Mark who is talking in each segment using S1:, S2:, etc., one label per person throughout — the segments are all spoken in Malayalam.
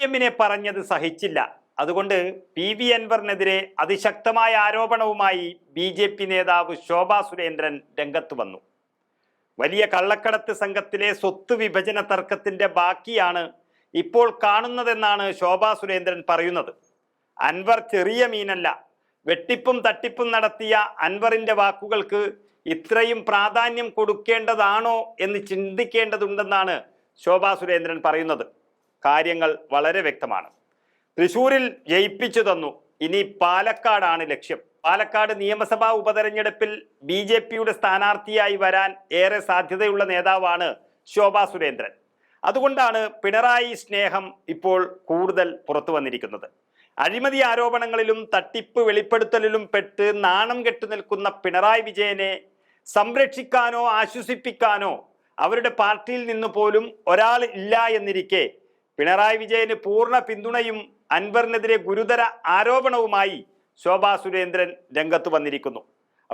S1: എമ്മിനെ പറഞ്ഞത് സഹിച്ചില്ല. അതുകൊണ്ട് പി. വി. അൻവറിനെതിരെ അതിശക്തമായ ആരോപണവുമായി ബി. ജെ. പി. നേതാവ് ശോഭാ സുരേന്ദ്രൻ രംഗത്ത് വന്നു. വലിയ കള്ളക്കടത്ത് സംഘത്തിലെ സ്വത്ത് വിഭജന തർക്കത്തിന്റെ ബാക്കിയാണ് ഇപ്പോൾ കാണുന്നതെന്നാണ് ശോഭാ സുരേന്ദ്രൻ പറയുന്നത്. അൻവർ ചെറിയ മീനല്ല. വെട്ടിപ്പും തട്ടിപ്പും നടത്തിയ അൻവറിന്റെ വാക്കുകൾക്ക് ഇത്രയും പ്രാധാന്യം കൊടുക്കേണ്ടതാണോ എന്ന് ചിന്തിക്കേണ്ടതുണ്ടെന്നാണ് ശോഭാ സുരേന്ദ്രൻ പറയുന്നത്. കാര്യങ്ങൾ വളരെ വ്യക്തമാണ്. തൃശൂരിൽ ജയിപ്പിച്ചു തന്നു. ഇനി പാലക്കാടാണ് ലക്ഷ്യം. പാലക്കാട് നിയമസഭാ ഉപതെരഞ്ഞെടുപ്പിൽ ബി ജെ പിയുടെ സ്ഥാനാർത്ഥിയായി വരാൻ ഏറെ സാധ്യതയുള്ള നേതാവാണ് ശോഭാ സുരേന്ദ്രൻ. അതുകൊണ്ടാണ് പിണറായി സ്നേഹം ഇപ്പോൾ കൂടുതൽ പുറത്തു വന്നിരിക്കുന്നത്. അഴിമതി ആരോപണങ്ങളിലും തട്ടിപ്പ് വെളിപ്പെടുത്തലിലും പെട്ട് നാണം കെട്ടു നിൽക്കുന്ന പിണറായി വിജയനെ സംരക്ഷിക്കാനോ ആശ്വസിപ്പിക്കാനോ അവരുടെ പാർട്ടിയിൽ നിന്ന് പോലും ഒരാൾ ഇല്ല എന്നിരിക്കെ പിണറായി വിജയന് പൂർണ പിന്തുണയും അൻവറിനെതിരെ ഗുരുതര ആരോപണവുമായി ശോഭാ സുരേന്ദ്രൻ രംഗത്ത് വന്നിരിക്കുന്നു.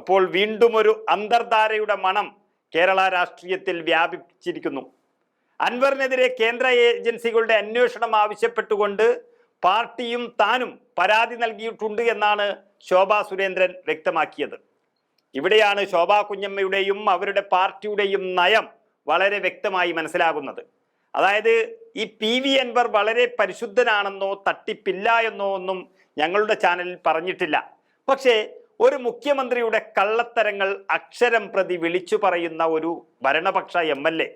S1: അപ്പോൾ വീണ്ടും ഒരു അന്തർധാരയുടെ മണം കേരള രാഷ്ട്രീയത്തിൽ വ്യാപിച്ചിരിക്കുന്നു. അൻവറിനെതിരെ കേന്ദ്ര ഏജൻസികളുടെ അന്വേഷണം ആവശ്യപ്പെട്ടുകൊണ്ട് പാർട്ടിയും താനും പരാതി നൽകിയിട്ടുണ്ട് എന്നാണ് ശോഭാ സുരേന്ദ്രൻ വ്യക്തമാക്കിയത്. ഇവിടെയാണ് ശോഭാ കുഞ്ഞമ്മയുടെയും അവരുടെ പാർട്ടിയുടെയും നയം വളരെ വ്യക്തമായി മനസ്സിലാകുന്നത്. അതായത് ഈ പി വി അൻവർ വളരെ പരിശുദ്ധനാണെന്നോ തട്ടിപ്പില്ല എന്നോ ഒന്നും ഞങ്ങളുടെ ചാനലിൽ പറഞ്ഞിട്ടില്ല. പക്ഷേ ഒരു മുഖ്യമന്ത്രിയുടെ കള്ളത്തരങ്ങൾ അക്ഷരം പ്രതി വിളിച്ചു പറയുന്ന ഒരു ഭരണപക്ഷ എം എൽ എ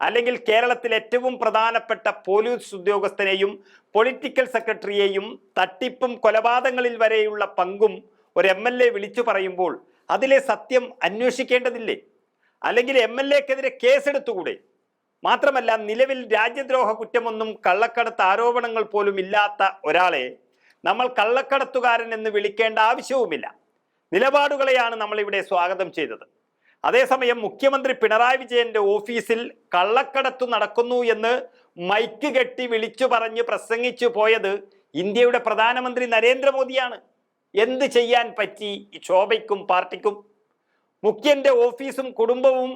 S1: അല്ലെങ്കിൽ കേരളത്തിലെ ഏറ്റവും പ്രധാനപ്പെട്ട പോലീസ് ഉദ്യോഗസ്ഥനെയും പൊളിറ്റിക്കൽ സെക്രട്ടറിയെയും തട്ടിപ്പും കൊലപാതകങ്ങളിൽ വരെയുള്ള പങ്കും ഒരു എം എൽ എ വിളിച്ചു പറയുമ്പോൾ അതിലെ സത്യം അന്വേഷിക്കേണ്ടതില്ലേ? അല്ലെങ്കിൽ എം എൽ എക്കെതിരെ കേസെടുത്തുകൂടെ? മാത്രമല്ല നിലവിൽ രാജ്യദ്രോഹ കുറ്റമൊന്നും കള്ളക്കടത്ത് ആരോപണങ്ങൾ പോലും ഇല്ലാത്ത ഒരാളെ നമ്മൾ കള്ളക്കടത്തുകാരൻ എന്ന് വിളിക്കേണ്ട ആവശ്യവുമില്ല. നിലപാടുകളെയാണ് നമ്മൾ ഇവിടെ സ്വാഗതം ചെയ്തത്. അതേസമയം മുഖ്യമന്ത്രി പിണറായി വിജയന്റെ ഓഫീസിൽ കള്ളക്കടത്തു നടക്കുന്നു എന്ന് മൈക്ക് കെട്ടി വിളിച്ചു പറഞ്ഞ് പ്രസംഗിച്ചു പോയത് ഇന്ത്യയുടെ പ്രധാനമന്ത്രി നരേന്ദ്രമോദിയാണ്. എന്ത് ചെയ്യാൻ പറ്റി ശോഭയ്ക്കും പാർട്ടിക്കും? മുഖ്യന്റെ ഓഫീസും കുടുംബവും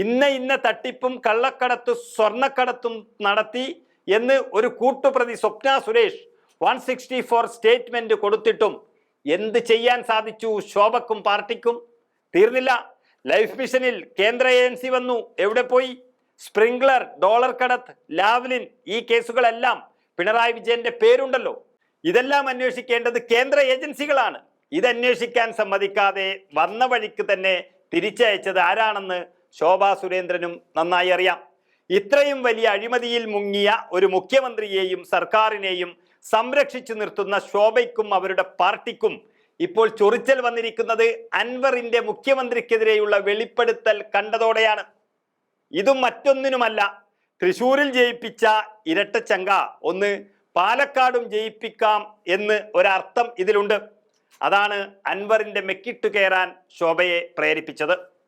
S1: ഇന്ന ഇന്ന തട്ടിപ്പും കള്ളക്കടത്തും സ്വർണക്കടത്തും നടത്തി എന്ന് ഒരു കൂട്ടുപ്രതി Swapna Suresh one sixty four statement കൊടുത്തിട്ടും എന്ത് ചെയ്യാൻ സാധിച്ചു ശോഭക്കും പാർട്ടിക്കും? തീർന്നില്ല. ലൈഫ് മിഷനിൽ കേന്ദ്ര ഏജൻസി വന്നു. എവിടെ പോയി? സ്പ്രിംഗ്ലർ ഡോളർ കടത്ത് ലാവ്ലിൻ ഈ കേസുകളെല്ലാം പിണറായി വിജയന്റെ പേരുണ്ടല്ലോ. ഇതെല്ലാം അന്വേഷിക്കേണ്ടത് കേന്ദ്ര ഏജൻസികളാണ്. ഇതന്വേഷിക്കാൻ സമ്മതിക്കാതെ വന്ന വഴിക്ക് തന്നെ തിരിച്ചയച്ചത് ആരാണെന്ന് ശോഭാ സുരേന്ദ്രനും നന്നായി അറിയാം. ഇത്രയും വലിയ അഴിമതിയിൽ മുങ്ങിയ ഒരു മുഖ്യമന്ത്രിയെയും സർക്കാരിനെയും സംരക്ഷിച്ചു നിർത്തുന്ന ശോഭയ്ക്കും അവരുടെ പാർട്ടിക്കും ഇപ്പോൾ ചൊറിച്ചൽ വന്നിരിക്കുന്നത് അൻവറിന്റെ മുഖ്യമന്ത്രിക്കെതിരെയുള്ള വെളിപ്പെടുത്തൽ കണ്ടതോടെയാണ്. ഇതും മറ്റൊന്നിനുമല്ല. തൃശൂരിൽ ജയിപ്പിച്ച ഇരട്ടച്ചങ്ക ഒന്ന് പാലക്കാടും ജയിപ്പിക്കാം എന്ന് ഒരർത്ഥം ഇതിലുണ്ട്. അതാണ് അൻവറിന്റെ മെക്കിട്ടു കയറാൻ ശോഭയെ പ്രേരിപ്പിച്ചത്.